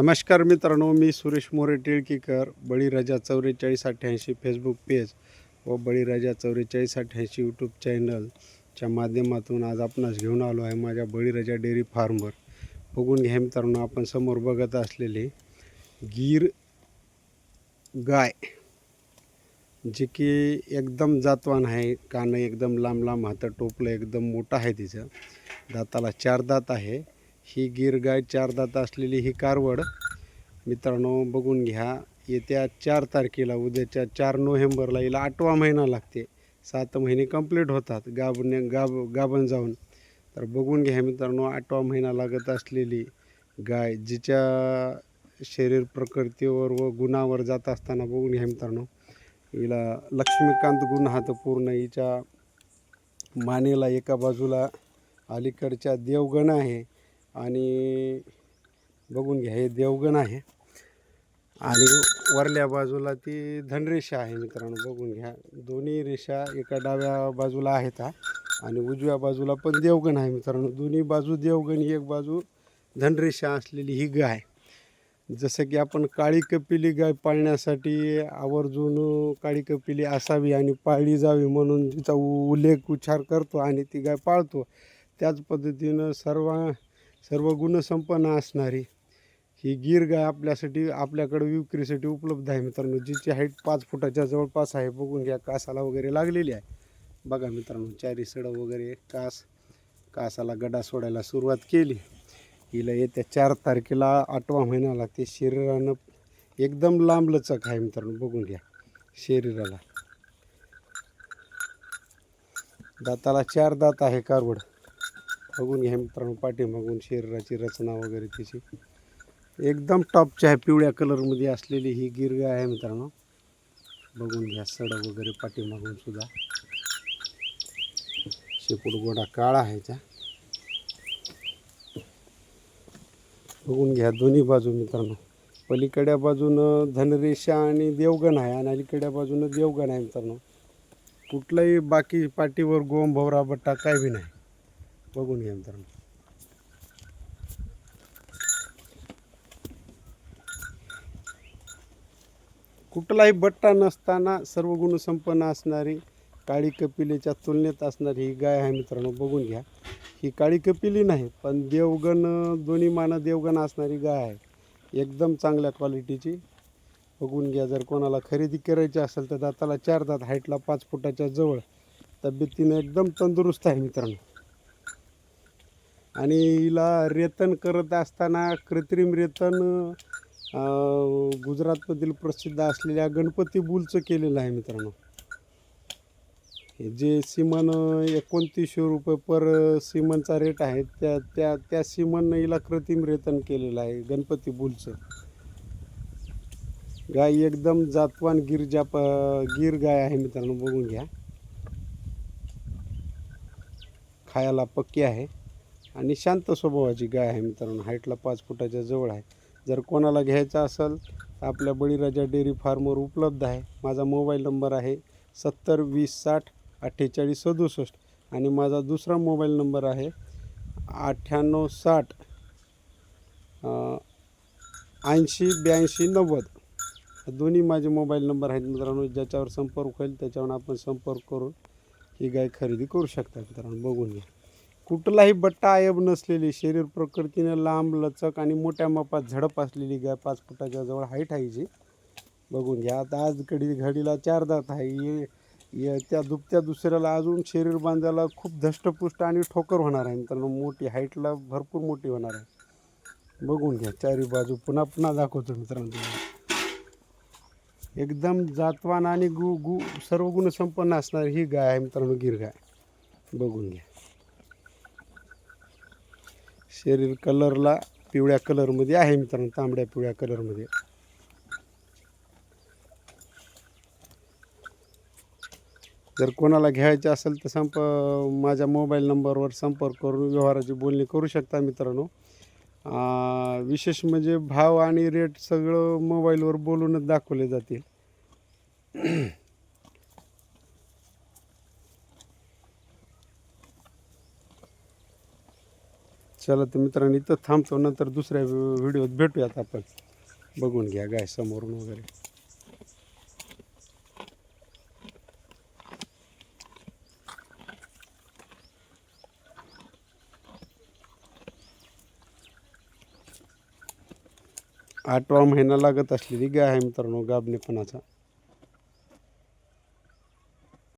नमस्कार मित्रांनो मी सुरेश मोरे टिळकीकर बळीराजा चौवेचाळीस अठ्ठ्याऐंशी फेसबुक पेज व बळीराजा चौवेचाळीस अठ्ठ्याऐंशी यूट्यूब चॅनलच्या माध्यमातून आज आपणास घेऊन आलो आहे माझ्या बळीराजा डेअरी फार्मवर. बघून घ्या मित्रांनो आपण समोर बघत असलेले गीर गाय जे की एकदम जातवान आहे कानं एकदम लांब लांब हातं टोपलं एकदम मोठं आहे तिचं. दाताला चार दात आहे. ही गीर गाय चार दात असलेली ही कारवड मित्रांनो बघून घ्या. येत्या चार तारखेला उद्याच्या चार नोव्हेंबरला हिला आठवा महिना लागते. सात महिने कंप्लीट होतात गाबने गाब गाबण जाऊन. तर बघून घ्या मित्रांनो आठवा महिना लागत असलेली गाय जिच्या शरीर प्रकृतीवर व गुणावर जात असताना बघून घ्या मित्रांनो. हिला लक्ष्मीकांत गुण हा तर पूर्ण हिच्या मानेला एका बाजूला अलीकडच्या देवगण आहे. आणि बघून घ्या हे देवगण आहे. आणि वरल्या बाजूला ती धनरेषा आहे मित्रांनो बघून घ्या. दोन्ही रेषा एका डाव्या बाजूला आहेत हा. आणि उजव्या बाजूला पण देवगण आहे मित्रांनो. दोन्ही बाजू देवगण एक बाजू धनरेषा असलेली ही गाय. जसं की आपण काळी कपिली गाय पाळण्यासाठी आवर्जून काळी कपिली असावी आणि पाळली जावी म्हणून तिचा उ- उल्लेख उच्चार करतो आणि ती गाय पाळतो. त्याच पद्धतीनं सर्व सर्व गुणसंपन्न असणारी ही गीर गाय आपल्यासाठी आपल्याकडे विक्रीसाठी उपलब्ध आहे मित्रांनो. जिची हाईट पाच फुटाच्या जवळपास आहे बघून घ्या कासाला वगैरे लागलेली आहे. बघा मित्रांनो चारी सडं वगैरे कास कासाला गडा सोडायला सुरुवात केली. हिला येत्या चार तारखेला आठवा महिन्याला ते शरीरानं एकदम लांब लचक आहे मित्रांनो बघून घ्या शरीराला. दाताला चार दात आहे कारवड. बघून घ्या मित्रांनो पाठीमागून शरीराची रचना वगैरे तिची. एकदम टॉपची आहे पिवळ्या कलरमध्ये असलेली ही गिरग आहे मित्रांनो. बघून घ्या सड वगैरे पाठीमागून सुद्धा. शेपूट गोडा काळा आहे त्या. बघून घ्या दोन्ही बाजू मित्रांनो. पलीकड्या बाजूनं धनरेषा आणि देवगण आहे आणि अलीकड्या बाजूनं देवगण आहे मित्रांनो. कुठलाही बाकी पाठीवर गोम भवरा बट्टा काय बी नाही. बघून घ्या मित्रांनो. कुठलाही बट्टा नसताना सर्व गुणसंपन्न असणारी काळी कपिलीच्या तुलनेत असणारी ही गाय आहे मित्रांनो बघून घ्या. ही काळी कपिली नाही पण देवगण दोन्ही मानं देवगण असणारी गाय आहे. एकदम चांगल्या क्वालिटीची बघून घ्या जर कोणाला खरेदी करायची असेल तर दाताला चार दात हाईटला पाच फुटाच्या जवळ. तब्येतीनं एकदम तंदुरुस्त आहे मित्रांनो. आणि हिला रेतन करत असताना कृत्रिम रेतन गुजरातमधील प्रसिद्ध असलेल्या गणपती बुलचं केलेलं आहे मित्रांनो. जे सिमन एकोणतीसशे रुपये पर सिमनचा रेट आहे त्या त्या त्या सिमननं हिला कृत्रिम रेतन केलेलं आहे गणपती बुलचं. गाय एकदम जातवान गिरजा प गिर गाय आहे मित्रांनो बघून घ्या. खायला पक्की आहे. आणि शांत स्वभावाची गाय आहे मित्रांनो. हाईटला पाच फुटाच्या जवळ आहे. जर कोणाला घ्यायचा असेल तर आपल्या बळीराजा डेअरी फार्मवर उपलब्ध आहे. माझा मोबाईल नंबर आहे सत्तर वीस साठ अठ्ठेचाळीस सदुसष्ट आणि माझा दुसरा मोबाईल नंबर आहे अठ्ठ्याण्णव साठ ऐंशी ब्याऐंशी नव्वद. दोन्ही माझे मोबाईल नंबर आहेत मित्रांनो. ज्याच्यावर संपर्क होईल त्याच्यावर आपण संपर्क करून ही गाय खरेदी करू शकता मित्रांनो. बघून घ्या. कुठलाही बट्टा आयब नसलेली शरीर प्रकृतीने लांब लचक आणि मोठ्या मापात झडप असलेली गाय पाच फुटाच्या जवळ हाईट आहे जी. बघून घ्या आता आज कडी घडीला चार दात आहे. ये- त्या दुपत्या दुसऱ्याला अजून शरीर बांधायला खूप धष्टपुष्ट आणि ठोकर होणार आहे. मित्रांनो मोठी हाईटला भरपूर मोठी होणार आहे. बघून घ्या चारी बाजू पुन्हा पुन्हा दाखवतो मित्रांनो एकदम जातवान आणि गु गु सर्व गुणसंपन्न असणारी ही गाय आहे मित्रांनो गिर गाय बघून घ्या. शरीर कलरला पिवळ्या कलरमध्ये आहे मित्रांनो तांबड्या पिवळ्या कलरमध्ये. जर कोणाला घ्यायचे असेल तर संप माझ्या मोबाईल नंबरवर संपर्क करून व्यवहाराची बोलणी करू शकता मित्रांनो. विशेष म्हणजे भाव आणि रेट सगळं मोबाईलवर बोलूनच दाखवले जातील. चला तर मित्रांनो इथं थांबतो. नंतर दुसऱ्या व्हिडिओत भेटूयात आपण. बघून घ्या गाय समोरून वगैरे. आठवा महिना लागत असलेली गाय आहे मित्रांनो गाबणेपणाचा.